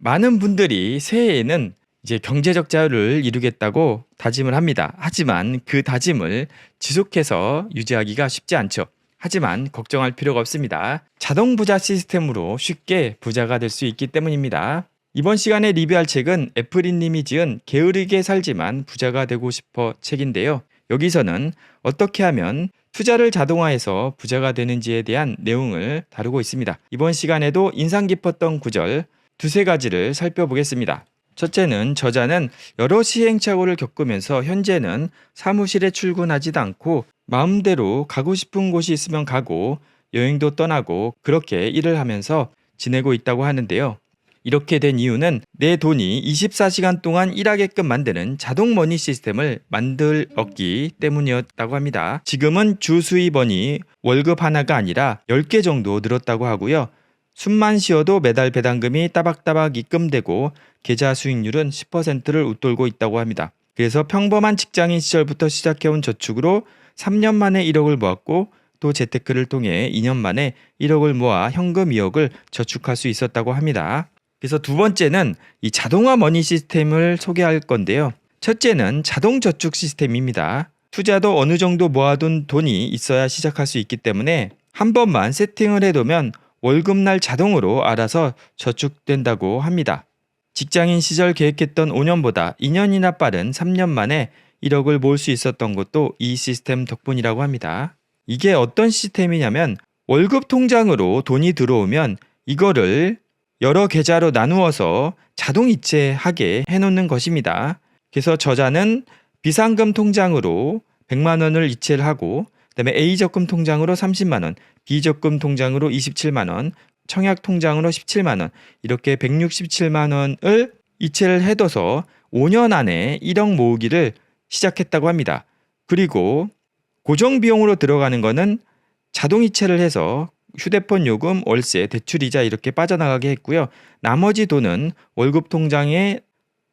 많은 분들이 새해에는 이제 경제적 자유를 이루겠다고 다짐을 합니다. 하지만 그 다짐을 지속해서 유지하기가 쉽지 않죠. 하지만 걱정할 필요가 없습니다. 자동 부자 시스템으로 쉽게 부자가 될 수 있기 때문입니다. 이번 시간에 리뷰할 책은 애플인님이 지은 게으르게 살지만 부자가 되고 싶어 책인데요. 여기서는 어떻게 하면 투자를 자동화해서 부자가 되는지에 대한 내용을 다루고 있습니다. 이번 시간에도 인상 깊었던 구절 두세 가지를 살펴보겠습니다. 첫째는 저자는 여러 시행착오를 겪으면서 현재는 사무실에 출근하지도 않고 마음대로 가고 싶은 곳이 있으면 가고 여행도 떠나고 그렇게 일을 하면서 지내고 있다고 하는데요. 이렇게 된 이유는 내 돈이 24시간 동안 일하게끔 만드는 자동 머니 시스템을 만들었기 때문이었다고 합니다. 지금은 주 수입원이 월급 하나가 아니라 10개 정도 늘었다고 하고요. 숨만 쉬어도 매달 배당금이 따박따박 입금되고 계좌 수익률은 10%를 웃돌고 있다고 합니다. 그래서 평범한 직장인 시절부터 시작해온 저축으로 3년 만에 1억을 모았고 또 재테크를 통해 2년 만에 1억을 모아 현금 2억을 저축할 수 있었다고 합니다. 그래서 두 번째는 이 자동화 머니 시스템을 소개할 건데요. 첫째는 자동 저축 시스템입니다. 투자도 어느 정도 모아둔 돈이 있어야 시작할 수 있기 때문에 한 번만 세팅을 해두면 월급날 자동으로 알아서 저축된다고 합니다. 직장인 시절 계획했던 5년보다 2년이나 빠른 3년 만에 1억을 모을 수 있었던 것도 이 시스템 덕분이라고 합니다. 이게 어떤 시스템이냐면 월급 통장으로 돈이 들어오면 이거를 여러 계좌로 나누어서 자동 이체하게 해놓는 것입니다. 그래서 저자는 비상금 통장으로 100만 원을 이체를 하고 그다음에 A 적금 통장으로 30만 원, B 적금 통장으로 27만 원, 청약 통장으로 17만 원 이렇게 167만 원을 이체를 해둬서 5년 안에 1억 모으기를 시작했다고 합니다. 그리고 고정 비용으로 들어가는 거는 자동 이체를 해서 휴대폰 요금, 월세, 대출 이자 이렇게 빠져나가게 했고요. 나머지 돈은 월급 통장에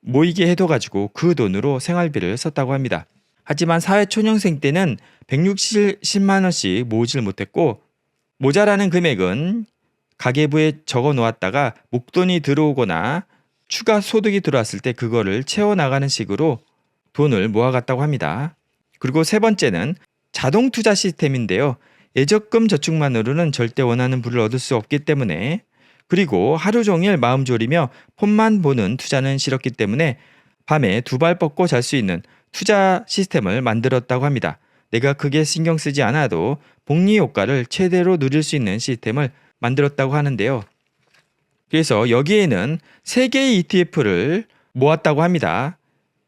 모이게 해둬 가지고 그 돈으로 생활비를 썼다고 합니다. 하지만 사회 초년생 때는 160만 원씩 모으질 못했고 모자라는 금액은 가계부에 적어 놓았다가 목돈이 들어오거나 추가 소득이 들어왔을 때 그거를 채워 나가는 식으로 돈을 모아갔다고 합니다. 그리고 세 번째는 자동 투자 시스템인데요. 예적금 저축만으로는 절대 원하는 부를 얻을 수 없기 때문에 그리고 하루 종일 마음 졸이며 폰만 보는 투자는 싫었기 때문에 밤에 두 발 뻗고 잘 수 있는 투자 시스템을 만들었다고 합니다. 내가 크게 신경 쓰지 않아도 복리 효과를 최대로 누릴 수 있는 시스템을 만들었다고 하는데요. 그래서 여기에는 세 개의 ETF를 모았다고 합니다.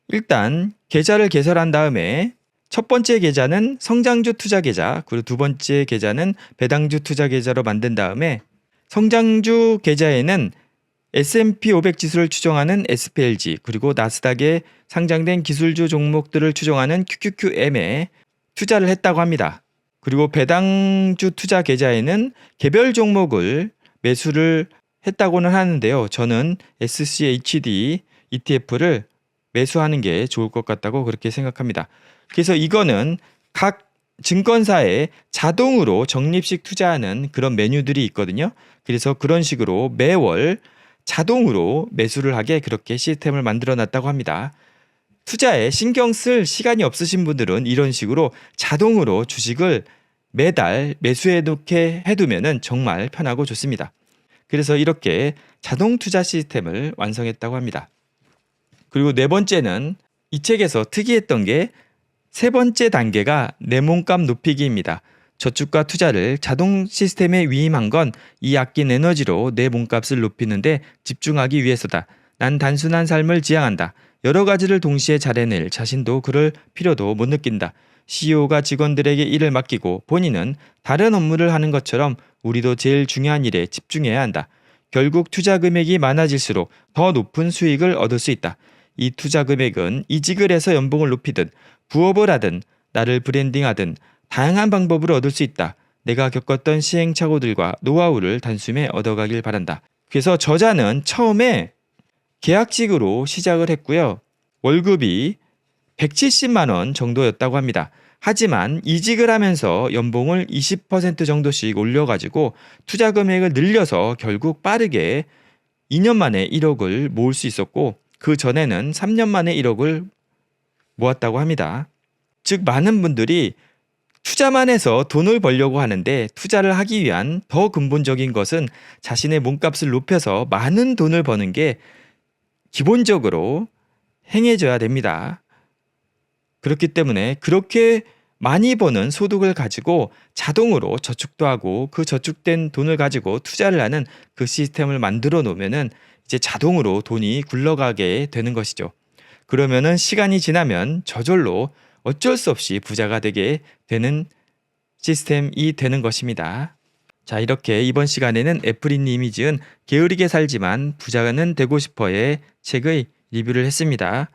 일단 계좌를 개설한 다음에 첫 번째 계좌는 성장주 투자 계좌, 그리고 두 번째 계좌는 배당주 투자 계좌로 만든 다음에 성장주 계좌에는 S&P 500 지수를 추정하는 SPLG, 그리고 나스닥에 상장된 기술주 종목들을 추정하는 QQQM에 투자를 했다고 합니다. 그리고 배당주 투자 계좌에는 개별 종목을 매수를 했다고는 하는데요. 저는 SCHD ETF를 매수하는 게 좋을 것 같다고 그렇게 생각합니다. 그래서 이거는 각 증권사에 자동으로 적립식 투자하는 그런 메뉴들이 있거든요. 그래서 그런 식으로 매월 자동으로 매수를 하게 그렇게 시스템을 만들어 놨다고 합니다. 투자에 신경 쓸 시간이 없으신 분들은 이런 식으로 자동으로 주식을 매달 매수해 놓게 해두면은 정말 편하고 좋습니다. 그래서 이렇게 자동 투자 시스템을 완성했다고 합니다. 그리고 네 번째는 이 책에서 특이했던 게 세 번째 단계가 내 몸값 높이기입니다. 저축과 투자를 자동 시스템에 위임한 건 이 아낀 에너지로 내 몸값을 높이는데 집중하기 위해서다. 난 단순한 삶을 지향한다. 여러 가지를 동시에 잘해낼 자신도 그럴 필요도 못 느낀다. CEO가 직원들에게 일을 맡기고 본인은 다른 업무를 하는 것처럼 우리도 제일 중요한 일에 집중해야 한다. 결국 투자 금액이 많아질수록 더 높은 수익을 얻을 수 있다. 이 투자 금액은 이직을 해서 연봉을 높이든 부업을 하든 나를 브랜딩하든 다양한 방법으로 얻을 수 있다. 내가 겪었던 시행착오들과 노하우를 단숨에 얻어가길 바란다. 그래서 저자는 처음에 계약직으로 시작을 했고요. 월급이 170만 원 정도였다고 합니다. 하지만 이직을 하면서 연봉을 20% 정도씩 올려가지고 투자 금액을 늘려서 결국 빠르게 2년 만에 1억을 모을 수 있었고 그 전에는 3년 만에 1억을 모았다고 합니다. 즉 많은 분들이 투자만 해서 돈을 벌려고 하는데 투자를 하기 위한 더 근본적인 것은 자신의 몸값을 높여서 많은 돈을 버는 게 기본적으로 행해져야 됩니다. 그렇기 때문에 그렇게 많이 버는 소득을 가지고 자동으로 저축도 하고 그 저축된 돈을 가지고 투자를 하는 그 시스템을 만들어 놓으면은 이제 자동으로 돈이 굴러가게 되는 것이죠. 그러면은 시간이 지나면 저절로 어쩔 수 없이 부자가 되게 되는 시스템이 되는 것입니다. 자, 이렇게 이번 시간에는 애플이님이 지은 게으르게 살지만 부자는 되고 싶어의 책의 리뷰를 했습니다.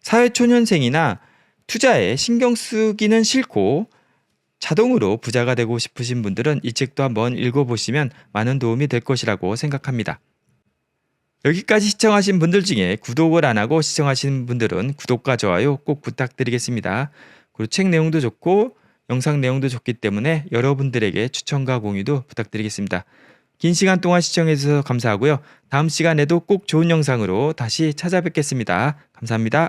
사회초년생이나 투자에 신경 쓰기는 싫고 자동으로 부자가 되고 싶으신 분들은 이 책도 한번 읽어보시면 많은 도움이 될 것이라고 생각합니다. 여기까지 시청하신 분들 중에 구독을 안 하고 시청하신 분들은 구독과 좋아요 꼭 부탁드리겠습니다. 그리고 책 내용도 좋고 영상 내용도 좋기 때문에 여러분들에게 추천과 공유도 부탁드리겠습니다. 긴 시간 동안 시청해주셔서 감사하고요. 다음 시간에도 꼭 좋은 영상으로 다시 찾아뵙겠습니다. 감사합니다.